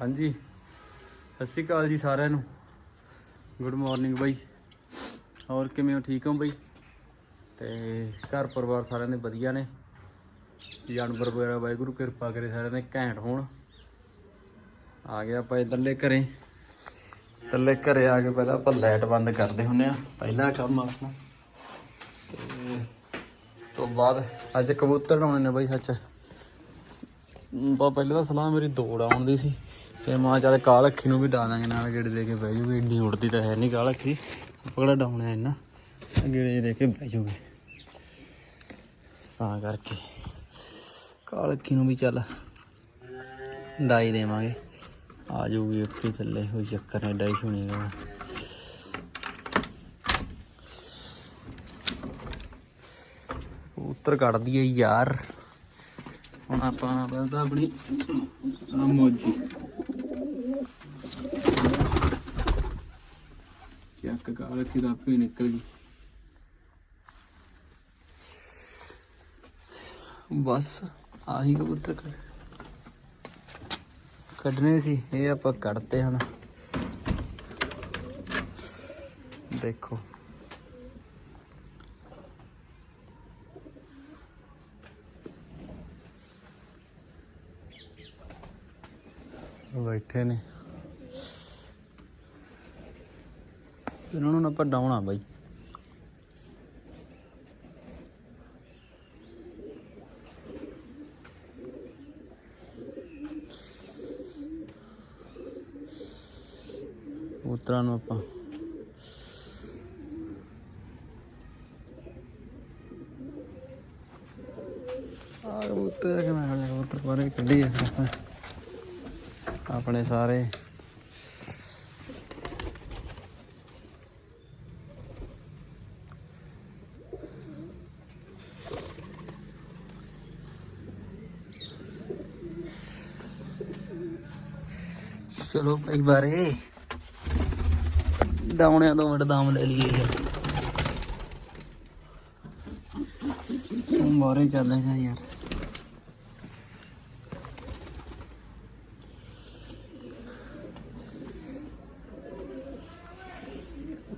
ਹਾਂਜੀ। ਸਤਿ ਸ਼੍ਰੀ ਅਕਾਲ ਜੀ ਸਾਰਿਆਂ ਨੂੰ। ਗੁੱਡ ਮਾਰਨਿੰਗ ਬਾਈ। ਹੋਰ ਕਿਵੇਂ ਹੋ? ਠੀਕ ਹੋ ਬਾਈ? ਤੇ ਘਰ ਪਰਿਵਾਰ ਸਾਰਿਆਂ ਦੇ ਵਧੀਆ ਨੇ। ਜਾਨਵਰ ਵਗੈਰਾ ਵਾਹਿਗੁਰੂ ਕਿਰਪਾ ਕਰੇ ਸਾਰਿਆਂ ਦੇ, ਘੈਂਟ ਹੋਣ। ਆ ਗਿਆ ਆਪਾਂ ਇਧਰਲੇ ਘਰੇ। ਇਧਰਲੇ ਘਰੇ ਆ ਕੇ ਪਹਿਲਾਂ ਆਪਾਂ ਲਾਈਟ ਬੰਦ ਕਰਦੇ ਹੁੰਨੇ ਆ, ਪਹਿਲਾ ਕੰਮ ਆਪਣਾ। ਤੇ ਉਸ ਤੋਂ ਬਾਅਦ ਅੱਜ ਕਬੂਤਰ ਆਉਣੇ ਨੇ ਬਾਈ ਸੱਚ। ਬਾ ਪਹਿਲਾਂ ਤਾਂ ਸਲਾਹ ਮੇਰੀ ਦੌੜ ਆਉਣ ਦੀ ਸੀ। ਤੇ ਮਾਂ ਚੱਲ ਕਾਲ ਅੱਖੀ ਨੂੰ ਵੀ ਡਾ ਦਾਂਗੇ, ਨਾਲ ਗੇੜੇ ਦੇ ਕੇ ਬਹਿ ਜੂਗੀ। ਇੰਨੀ ਉੜਦੀ ਤਾਂ ਹੈ ਨਹੀਂ ਕਾਲ ਅੱਖੀ। ਪਕੜਾ ਡਾਉਣਾ ਇੰਨਾ? ਗੇੜੇ ਦੇ ਕੇ ਬਹਿ ਜੂਗੀ। ਤਾਂ ਕਰਕੇ ਕਾਲ ਅੱਖੀ ਨੂੰ ਵੀ ਚੱਲ ਡਾਈ ਦੇਵਾਂਗੇ। ਆ ਜੂਗੀ ਉੱਤੇ ਥੱਲੇ, ਕੋਈ ਚੱਕਰ ਨਹੀਂ ਡਾਈ ਸੁਣੀਗਾ ਉੱਤਰ ਕੱਢਦੀ ਹੈ ਯਾਰ। ਹੁਣ ਆਪਾਂ ਨਾ ਪਹਿਲਾਂ ਆਪਣੀ ਆਹ ਮੋਜੀ। ਚੱਕ ਕਾਲ ਰੱਖੀ ਤਾਂ ਆਪੇ ਨਿਕਲ ਗਈ। ਬਸ ਆਹੀ ਕਬੂਤਰ ਕੱਢ- ਕੱਢਣੇ ਸੀ, ਇਹ ਆਪਾਂ ਕੱਢਤੇ ਹੁਣ। ਦੇਖੋ। ਬੈਠੇ ਨੇ। ਇਹਨਾਂ ਨੂੰ ਨਾ ਆਪਾਂ ਡਾਉਣਾ ਬਾਈ। ਉਤਰਾਂ ਨੂੰ ਆਪਾਂ। ਆ ਕਬੂਤਰ ਕਿ ਮੈਂ ਕਿਹਾ ਕਬੂਤਰ ਬਾਰੇ ਕੱਢੀ ਆ। ਆਪਾਂ ਆਪਣੇ ਸਾਰੇ। ਚਲੋ ਭਾਈ ਬਾਰੇ। ਡਾਉਣਿਆਂ ਤੋਂ ਮਿੰਟ ਦਾਮ ਲੈ ਲਈਏ। ਯਾਰ ਤੂੰ ਬਾਰੇ ਚੱਲ ਯਾਰ।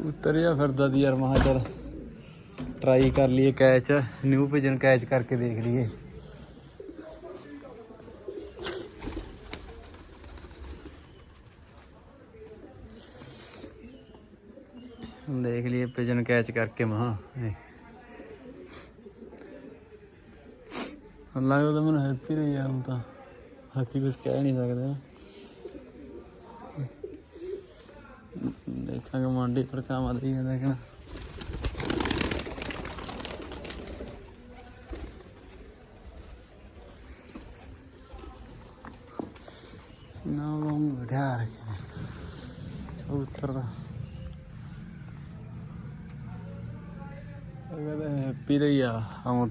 ਉਤਰਿਆ ਫਿਰਦਾ ਦੀ ਯਾਰ ਮਹਾ ਚੱਲ ਟਰਾਈ ਕਰ ਲਈਏ ਕੈਚ ਨਿਊ ਪਿਜਨ ਕੈਚ ਕਰਕੇ ਦੇਖ ਲਈਏ। ਦੇਖ ਲਈਏ ਪਿਜਨ ਕੈਚ ਕਰਕੇ ਮਹਾ ਲੱਗਦਾ ਮੈਨੂੰ ਹੈਪੀ ਰਹੀ ਯਾਰ, ਹੁਣ ਤਾਂ। ਬਾਕੀ ਕੁਝ ਕਹਿ ਨਹੀਂ ਸਕਦੇ ਦੇਖਾਂਗੇ ਮੰਡੀ ਪਰ ਕੰਮ ਆਦੀ ਹੈ ਦੇਖਣਾ ਨਾ ਉਹ ਵਢਾ ਰੱਖਿਆ ਨੇ ਕਬੂਤਰ ਦਾ ਉਹ ਕਹਿੰਦਾ ਹੈਪੀ ਰਹੀ ਆ ਆਉਂ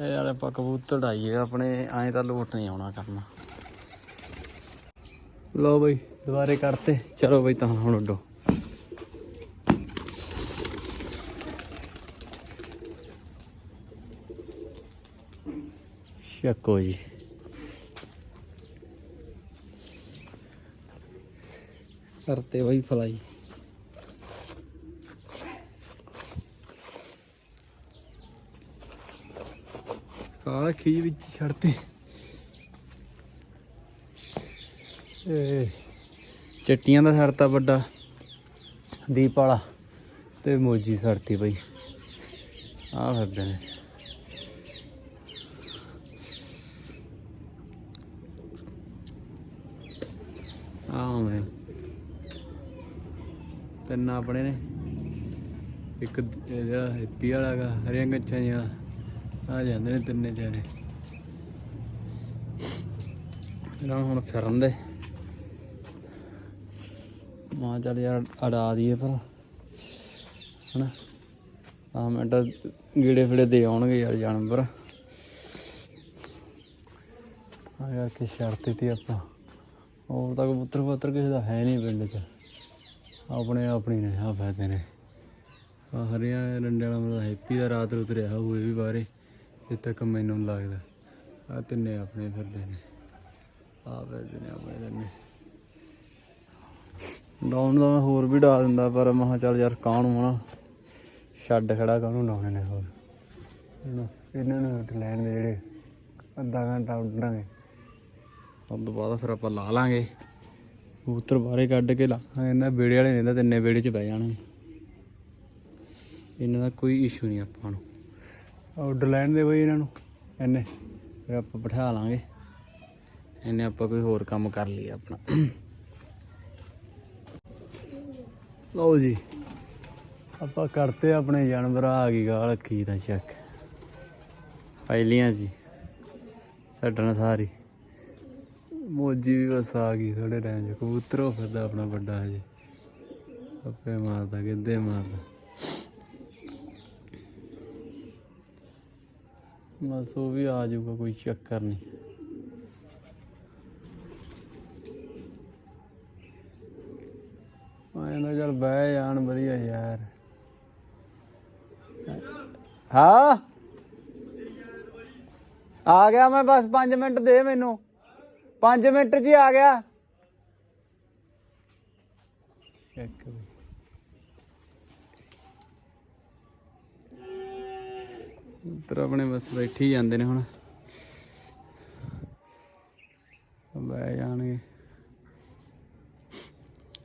ਇਹ ਯਾਰ ਆਪਾਂ ਕਬੂਤਰ ਢਾਈਏ, ਆਪਣੇ ਐਂ ਤਾਂ ਲੋਟ ਨਹੀਂ ਆਉਣਾ ਕਰਨਾ। ਲਓ ਬਈ, ਦੁਬਾਰੇ ਕਰਤੇ। ਚਲੋ ਬਈ, ਤਾਂ ਹੁਣ ਉੱਡੋ। ਸ਼ੱਕੋ ਜੀ। ਕਰਤੇ ਬਈ ਫਲਾਈ। ਕਾਲਾ ਖੀਜ ਵਿੱਚ ਛੱਡਤੇ। ਏ ਚੱਟੀਆਂ ਦਾ ਛੱਡਤਾ ਵੱਡਾ, ਦੀਪ ਵਾਲਾ, ਤੇ ਮੋਜੀ ਛੱਡਤੀ ਬਈ। ਆ ਫਿਰਦੇ ਨੇ। ਆਉਂਦੇ ਤਿੰਨ ਆਪਣੇ ਨੇ। ਇੱਕ ਇਹਦਾ ਹੈਪੀ ਵਾਲਾ ਗਾ ਹਰੀਆਂ ਗੱਛਾਂ ਆ ਜਾਂਦੇ ਨੇ ਤਿੰਨੇ ਚਾਰੇ ਇਹਨਾਂ ਹੁਣ ਫਿਰਨ ਦੇ। ਮਾਂ ਚੱਲ ਯਾਰ ਅੜਾ ਦਈਏ ਪਰ ਹਨਾ? ਤਾਂ ਮਿੰਟ ਗੇੜੇ ਫਿੜੇ ਦੇ ਆਉਣਗੇ ਯਾਰ ਜਾਨਵਰ। ਆ ਯਾਰ ਕਿ ਸ਼ਰਤ ਤੇ ਆਪਾਂ। ਹੋਰ ਤਾਂ ਕਬੂਤਰ ਕਬੂਤਰ ਕਿਸੇ ਦਾ ਹੈ ਨਹੀਂ ਪਿੰਡ 'ਚ। ਆਪਣੇ ਆਪਣੀ ਨੇ ਆ ਫਾਇਦੇ ਨੇ। ਆ ਹਰਿਆ ਰੰਡੇ ਵਾਲਾ ਮੇਰਾ ਹੈਪੀ ਦਾ ਰਾਤ ਰੁਤ ਰਿਹਾ ਹੋਵੇ ਵੀ ਬਾਹਰੇ। ਇਹ ਤੱਕ ਮੈਨੂੰ ਨੀ ਲੱਗਦਾ। ਆ ਤਿੰਨੇ ਆਪਣੇ ਫਿਰਦੇ ਨੇ। ਆ ਫਿਰਦੇ ਨੇ ਆਪਣੇ ਤਿੰਨੇ ਡਾਊਨ ਦਾ ਮੈਂ ਹੋਰ ਵੀ ਡਾ ਦਿੰਦਾ, ਪਰ ਮਹਾ ਚੱਲ ਯਾਰ ਕਾਹਨੂੰ ਹਨਾ? ਛੱਡ ਖੜਾ ਕਾਹਨੂੰ ਡਾਉਣੇ ਨੇ ਹੋਰ? ਇਹਨਾਂ ਨੂੰ ਲੈਣ ਦੇ ਜਿਹੜੇ ਅੱਧਾ ਘੰਟਾ ਉੱਡਾਂਗੇ ਉਸ ਤੋਂ ਬਾਅਦ ਫਿਰ ਆਪਾਂ ਲਾ ਲਾਂਗੇ। ਕਬੂਤਰ ਬਾਹਰੇ ਕੱਢ ਕੇ ਲਾਵਾਂਗੇ ਇਹਨਾਂ ਬੇੜੇ ਵਾਲੇ ਨੇ ਤਾਂ ਤਿੰਨੇ ਬੇੜੇ 'ਚ ਬਹਿ ਜਾਣਗੇ। ਇਹਨਾਂ ਦਾ ਕੋਈ ਇਸ਼ੂ ਨਹੀਂ ਆਪਾਂ ਨੂੰ। ਆਰਡਰ ਲੈਣ ਦੇ ਬਈ ਇਹਨਾਂ ਨੂੰ। ਇਹਨੇ, ਫਿਰ ਆਪਾਂ ਬਿਠਾ ਲਾਂਗੇ। ਇਹਨੇ ਆਪਾਂ ਕੋਈ ਹੋਰ ਕੰਮ ਕਰ ਲਈਏ ਆਪਣਾ। ਲਓ ਜੀ, ਆਪਾਂ ਕਰਤੇ ਆਪਣੇ ਜਾਨਵਰ, ਆ ਗਈ ਗਾਲ, ਰੱਖੀ ਤਾਂ ਚੱਕ। ਪਹਿਲੀਆਂ ਜੀ ਛੱਡਣ ਸਾਰੀ। ਮੋਜੀ ਵੀ ਬਸ ਆ ਗਈ ਥੋੜੇ ਟਾਈਮ ਚ। ਕਬੂਤਰ ਫਿਰਦਾ ਆਪਣਾ ਵੱਡਾ ਹਜੇ। ਆਪੇ ਮਾਰਦਾ ਕਿੱਦੇ ਮਾਰਦਾ। ਬਸ ਉਹ ਵੀ ਆ ਜਾਊਗਾ, ਕੋਈ ਚੱਕਰ ਨਹੀਂ। ਆਇਆ ਨਾ ਬਹਿ ਜਾਣ, ਵਧੀਆ ਯਾਰ। ਹਾਂ? ਆ ਗਿਆ ਮੈਂ, ਬਸ 5 ਮਿੰਟ ਦੇ ਮੈਨੂੰ। 5 ਮਿੰਟ 'ਚ ਹੀ ਆ ਗਿਆ। ਇੱਕ ਵੀ ਉਧਰ ਆਪਣੇ ਬਸ ਬੈਠੀ ਜਾਂਦੇ ਨੇ ਹੁਣ। ਬਹਿ ਜਾਣਗੇ।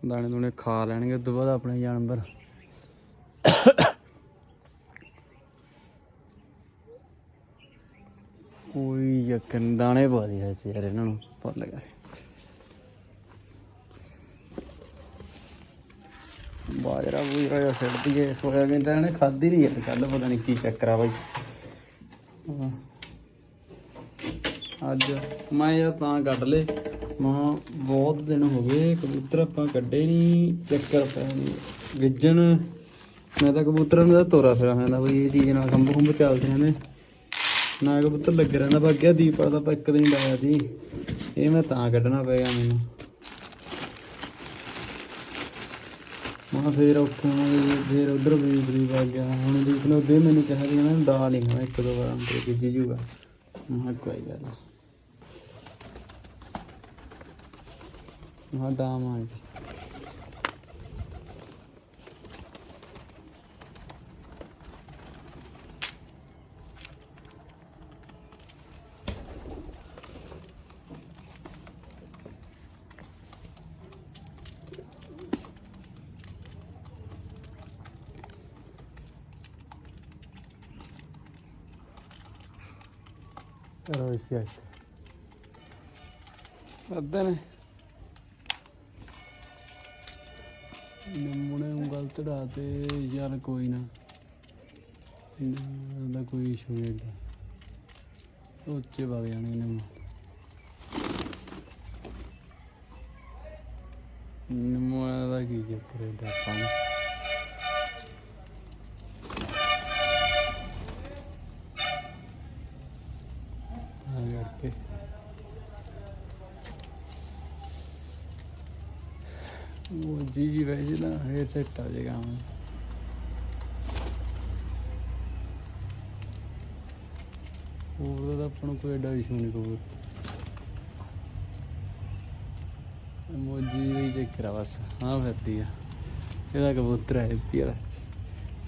ਦਾਣੇ ਦੂਣੇ ਖਾ ਲੈਣਗੇ ਉਸ ਬਾਅਦ ਆਪਣੇ ਜਾਨਵਰ। ਕੋਈ ਯਕਨ, ਦਾਣੇ ਪਾ ਦਿਆ ਸੀ ਯਾਰ ਇਹਨਾਂ ਨੂੰ, ਭੁੱਲ ਗਿਆ ਸੀ। ਬਾਜਰਾ ਬੂਜਰਾ ਜਿਹਾ ਸਿੱਟਦੀ ਏ ਸੋਇਆਬੀਨ ਤਾਂ ਇਹਨੇ ਖਾਧੀ ਨਹੀਂ ਯਾਰ ਕੱਲ ਪਤਾ ਨਹੀਂ ਕੀ ਚੱਕਰ ਆ ਬਾਈ। ਅੱਜ ਮੈਂ ਯਾਰ ਤਾਂ ਕੱਢ ਲੇ ਮਾਂ, ਬਹੁਤ ਦਿਨ ਹੋ ਗਏ, ਕਬੂਤਰ ਆਪਾਂ ਕੱਢੇ ਨਹੀਂ ਚੱਕਰ ਪੈ ਨੀ। ਗਿੱਜਣ, ਮੈਂ ਤਾਂ ਕਬੂਤਰਾਂ ਨੂੰ ਤੋਰਾ ਫਿਰਾਂ ਜਾਂਦਾ ਬਈ, ਇਹ ਚੀਜ਼ ਨਾਲ ਖੰਭ ਖੰਭ ਚੱਲਦੇ ਨੇ ਨਾ ਕਬੂਤਰ ਲੱਗ ਰਹਿੰਦਾ ਬਾਗਿਆ ਦੀਪਾ ਦਾ ਆਪਾਂ ਇੱਕ ਦਿਨ ਡਾਇਆ ਸੀ। ਇਹ ਮੈਂ ਤਾਂ ਕੱਢਣਾ ਪਏਗਾ ਮੈਨੂੰ। ਮੈਂ ਫੇਰ ਔਖਾ ਹੋ ਗਿਆ ਫੇਰ ਉਧਰ ਵੀ ਵੀ ਵਗ ਗਿਆ। ਹੁਣ ਦੀਪ ਨੇ ਉਹਦੇ ਮੈਨੂੰ ਕਿਹਾ ਸੀ ਨਾ ਡਾ ਨਹੀਂ ਮੈਂ ਇੱਕ ਦੋ ਵਾਰ ਅੰਦਰ ਗਿੱਜ ਜੂਗਾ ਮੈਂ ਕਿਹਾ ਕੋਈ ਗੱਲ ਨੀ। ਮੈਂ ਡਾਵਾਂਗੇ ਕਰੋ ਇਸੇ ਅੱਧੇ ਨੇ ਨਮੂਨੇ ਉਂਗਲ ਚੜਾ ਤੇ ਯਾਰ ਕੋਈ ਨਾ ਇਹਨਾਂ ਦਾ ਕੋਈ ਇਸ਼ੂ ਨਹੀਂ ਏਡਾ ਉੱਚੇ ਵਗ ਜਾਣੇ ਨੇ ਨਮੂਨੇ ਦਾ ਕੀ ਚੱਕਰ ਹੈ ਦਾ ਪਾਣੀ ਆ ਕਰਕੇ ਉਹ ਜੀ ਜੀ ਵੈਸੇ ਨਾ ਹੇਅਰ ਸੈੱਟ ਆ ਜਾਏਗਾ ਹੁਣ। ਹੋਰ ਦਾ ਆਪਾਂ ਨੂੰ ਕੋਈ ਐਡਾ ਇਸ਼ੂ ਨਹੀਂ ਕੋਈ। ਮੋਜੀ ਦੀ ਚੱਕਰ ਆ ਬਸ। ਹਾਂ, ਫਿਰਦੀ ਆ। ਇਹਦਾ ਕਬੂਤਰ ਹੈ ਪੀਰ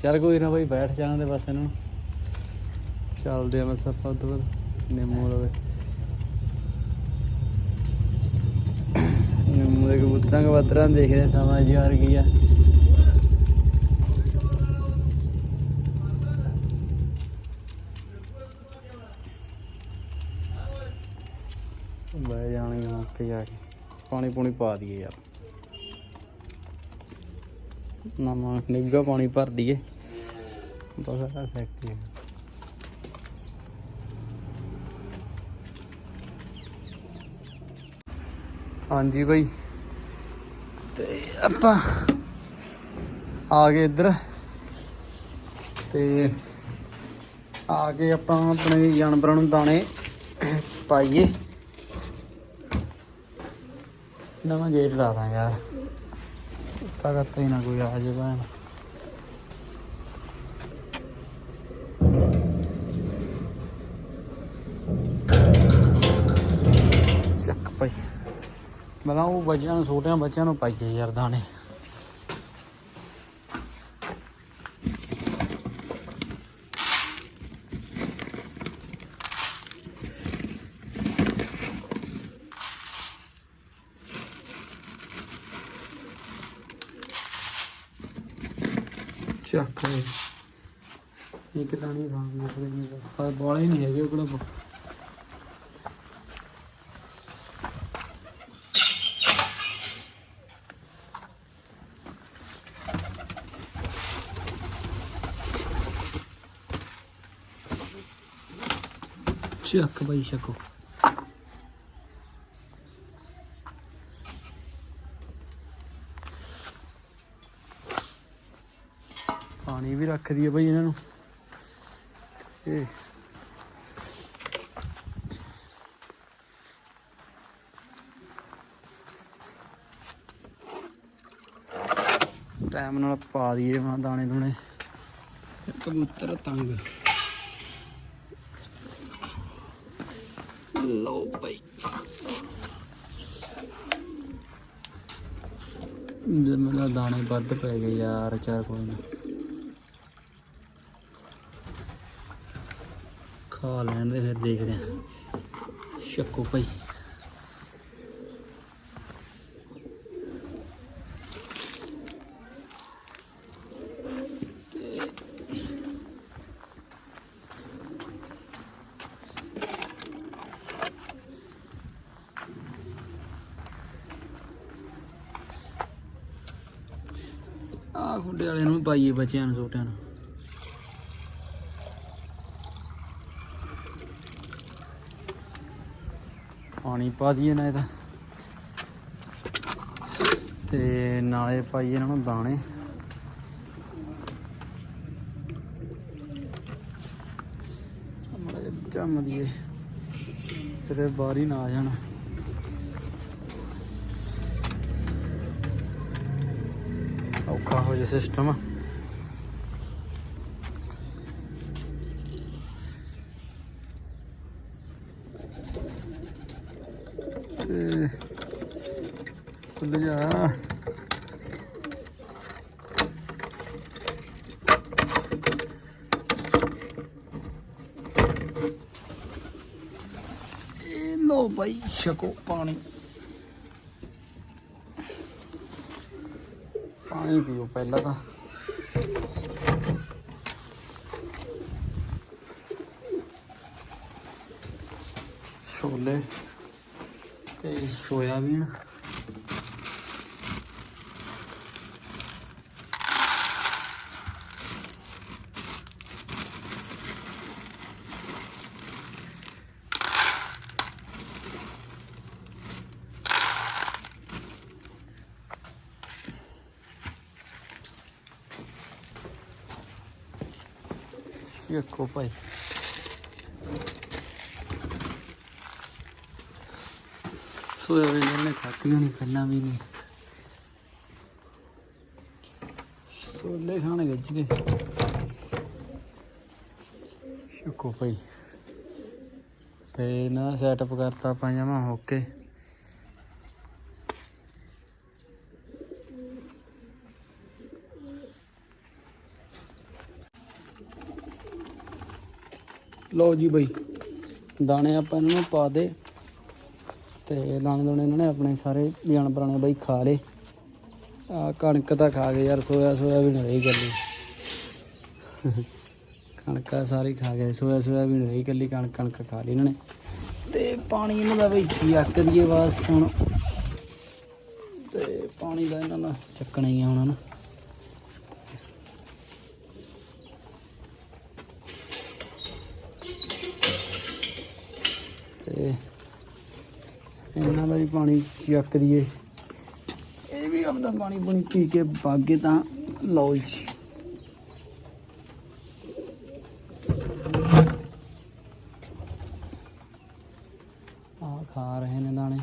ਚੱਲ ਕੋਈ ਨਾ ਬਾਈ, ਬੈਠ ਜਾਣ ਦੇ ਬਸ ਇਹਨੂੰ। ਚੱਲਦੇ ਆ ਬਸ ਆਪਾਂ ਤੋਂ ਬਾਅਦ। ਨਿੰਮੋ ਲਵੇ ਨਿੰਮੋ ਕਬੂਤਰਾਂ ਕਬੂਤਰਾਂ ਦੇਖਦੇ ਸਮਾਂ ਯਾਰ ਕੀ ਆ। ਬਹਿ ਜਾਣਗੇ ਮੌਕੇ ਜਾ ਕੇ। ਪਾਣੀ ਪੂਣੀ ਪਾ ਦਈਏ ਯਾਰ। ਨਵਾਂ ਨਿੱਘਾ ਪਾਣੀ ਭਰ ਦਈਏ। ਬਸ ਆ ਸੈੱਟ ਹੈ ਹਾਂਜੀ ਬਾਈ। ਤੇ ਆਪਾਂ ਆ ਗਏ ਇੱਧਰ। ਤੇ ਆ ਕੇ ਆਪਾਂ ਆਪਣੇ ਜਾਨਵਰਾਂ ਨੂੰ ਦਾਣੇ ਪਾਈਏ। ਨਵਾਂ ਗੇਟ ਲਾ ਦਾਂ ਯਾਰ। ਤਾਂ ਕਰਤਾ ਹੀ ਨਾ ਕੋਈ ਆ ਜੇ ਭੈਣ। ਮਲਾ ਉਹ ਬੱਚਿਆਂ ਨੂੰ, ਛੋਟਿਆਂ ਬੱਚਿਆਂ ਨੂੰ ਪਾਈਏ ਯਾਰ ਦਾਣੇ। ਚੱਕ ਇੱਕ ਦਾਣੀ ਖਾਂਗੇ ਪਤਾ ਨਹੀਂ ਬੋਲੇ ਨਹੀਂ ਹੈਗੇ ਉਹ ਕੋਲ ਚੱਕ ਬਾਈ ਛਕੋ ਪਾਣੀ ਵੀ ਰੱਖ ਦਈਏ ਬਈ ਇਹਨਾਂ ਨੂੰ ਇਹ ਟਾਈਮ ਨਾਲ ਪਾ ਦਈਏ ਮਾ ਦਾਣੇ ਦੂਣੇ ਕਬੂਤਰ ਤੰਗ ਲਓ ਭਾਈ ਜਮਲਾ ਦਾਣੇ ਵੱਧ ਪੈ ਗਏ ਯਾਰ ਚਾਰ ਕੋਈ ਨਾ। ਖਾ ਲੈਣ ਦੇ ਫਿਰ ਦੇਖਦੇ ਆ ਸ਼ੱਕੋ ਭਾਈ ਆ ਖੁੱਡੇ ਵਾਲੇ ਨੂੰ ਵੀ ਪਾਈਏ ਬੱਚਿਆਂ ਨੂੰ, ਛੋਟਿਆਂ ਨੂੰ। ਪਾਣੀ ਪਾ ਦਈਏ ਨਾ ਇਹਦਾ ਤੇ ਨਾਲੇ ਪਾਈਏ ਇਹਨਾਂ ਨੂੰ ਦਾਣੇ। ਮੜਾ ਚੰਮ ਦੀਏ ਕਿਤੇ ਬਾਹਰ ਹੀ ਨਾ ਆ ਜਾਣ। ਔਖਾ ਹੋ ਜੇ ਸਿਸਟਮ ਤੇ ਖੁੱਲ ਜਾ। ਇਹ ਲੋ ਭਾਈ ਛਕੋ ਪਾਣੀ ਪਾਣੀ ਪੀਓ ਪਹਿਲਾਂ ਤਾਂ। ਛੋਲੇ ਤੇ ਸੋਇਆਬੀਨ। ਵੇਖੋ ਭਾਈ ਸੋਇਆਬੀਨ ਇਹਨੇ ਖਾਤੀ ਹੋਣੀ ਪਹਿਲਾਂ ਵੀ ਨਹੀਂ ਛੋਲੇ ਖਾਣ ਗੱਜ ਕੇ ਸ਼ੁਕੋ ਭਾਈ ਤੇ ਨਾ ਸੈਟਅਪ ਕਰਤਾ ਆਪਾਂ ਜਮਾ ਹੋ ਲਓ ਜੀ ਬਈ, ਦਾਣੇ ਆਪਾਂ ਇਹਨਾਂ ਨੂੰ ਪਾ ਦੇ ਤੇ ਦਾਣੇ ਦੋਣੇ ਇਹਨਾਂ ਨੇ ਆਪਣੇ ਸਾਰੇ ਜਾਨਵਰਾਂ ਨੇ ਬਈ ਖਾ ਲਏ। ਆ ਕਣਕ ਤਾਂ ਖਾ ਗਏ ਯਾਰ, ਸੋਇਆ ਸੋਇਆ ਵੀ ਨਹੀਂ ਰਹੀ ਗੱਲੀ ਕਣਕਾਂ ਸਾਰੀ ਖਾ ਗਏ, ਸੋਇਆ ਸੋਇਆ ਵੀ ਨਹੀਂ ਰਹੀ ਗੱਲੀ ਕਣਕ ਕਣਕ ਖਾ ਲਈ ਇਹਨਾਂ ਨੇ। ਤੇ ਪਾਣੀ ਇਹਨਾਂ ਦਾ ਬਈ ਯੱਕ ਦੀਏ ਬਸ ਹੁਣ। ਤੇ ਪਾਣੀ ਦਾ ਇਹਨਾਂ ਦਾ ਚੱਕਣਾ ਹੀ ਆ ਹੁਣ ਨਾ ਤੇ ਇਹਨਾਂ ਦਾ ਵੀ ਪਾਣੀ ਚੱਕ ਦਈਏ। ਇਹ ਵੀ ਆਪਦਾ ਪਾਣੀ ਪੂਣੀ ਪੀ ਕੇ ਬਾਗੇ ਤਾਂ ਲਓ ਜੀ ਖਾ ਰਹੇ ਨੇ ਦਾਣੇ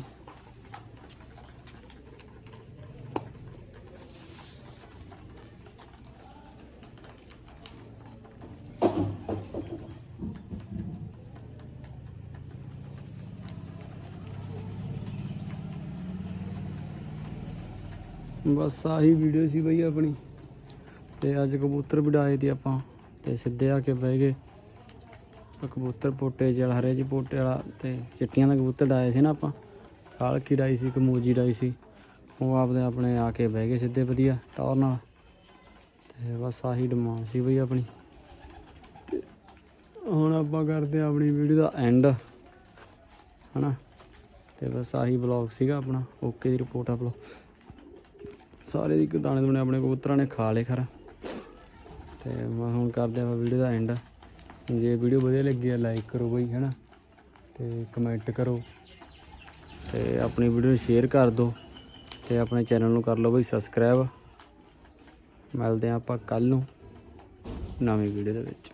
ਬਸ ਆਹੀ ਵੀਡੀਓ ਸੀ ਬਈ ਆਪਣੀ। ਤੇ ਅੱਜ ਕਬੂਤਰ ਵਡਾਏ ਤੇ ਆਪਾਂ, ਤੇ ਸਿੱਧੇ ਆ ਕੇ ਬਹਿ ਗਏ। ਕਬੂਤਰ ਪੋਟੇ ਜਿਹੇ ਹਰੇ ਜੀ ਪੋਟੇ ਵਾਲਾ, ਤੇ ਚਿੱਟੀਆਂ ਦਾ ਕਬੂਤਰ ਡਾਏ ਸੀ ਨਾ ਆਪਾਂ। ਕਾਲ ਕੀ ਡਾਈ ਸੀ ਕਮੂਜੀ ਡਾਈ ਸੀ। ਉਹ ਆਪਦੇ ਆਪਣੇ ਆ ਕੇ ਬਹਿ ਗਏ ਸਿੱਧੇ ਵਧੀਆ, ਟੌਰ ਨਾਲ। ਤੇ ਬਸ ਆਹੀ ਡਿਮਾਂਡ ਸੀ ਬਈ ਆਪਣੀ। ਤੇ ਹੁਣ ਆਪਾਂ ਕਰਦੇ ਆ ਆਪਣੀ ਵੀਡੀਓ ਦਾ ਐਂਡ ਹਨਾ? ਤੇ ਬਸ ਆਹੀ ਬਲੌਗ ਸੀਗਾ ਆਪਣਾ। ਓਕੇ ਦੀ ਰਿਪੋਰਟ ਆ ਬਲੌਗ ਸਾਰੇ ਦੀ ਦਾਣੇ ਦੁਣੇ ਆਪਣੇ ਕਬੂਤਰਾਂ ਨੇ ਖਾ ਲਏ ਖਰਾ। ਤੇ ਮੈਂ ਹੁਣ ਕਰਦੇ ਆ ਵੀਡੀਓ ਦਾ ਐਂਡ ਜੇ ਵੀਡੀਓ ਵਧੀਆ ਲੱਗੀ ਆ ਲਾਈਕ ਕਰੋ ਬਈ, ਹੈਨਾ? ਤੇ ਕਮੈਂਟ ਕਰੋ। ਤੇ ਆਪਣੀ ਵੀਡੀਓ ਨੂੰ ਸ਼ੇਅਰ ਕਰ ਦਿਓ। ਤੇ ਆਪਣੇ ਚੈਨਲ ਨੂੰ ਕਰ ਲਓ ਬਈ ਸਬਸਕ੍ਰਾਈਬ ਮਿਲਦੇ ਆ ਆਪਾਂ ਕੱਲ ਨੂੰ ਨਵੀਂ ਵੀਡੀਓ ਦੇ ਵਿੱਚ।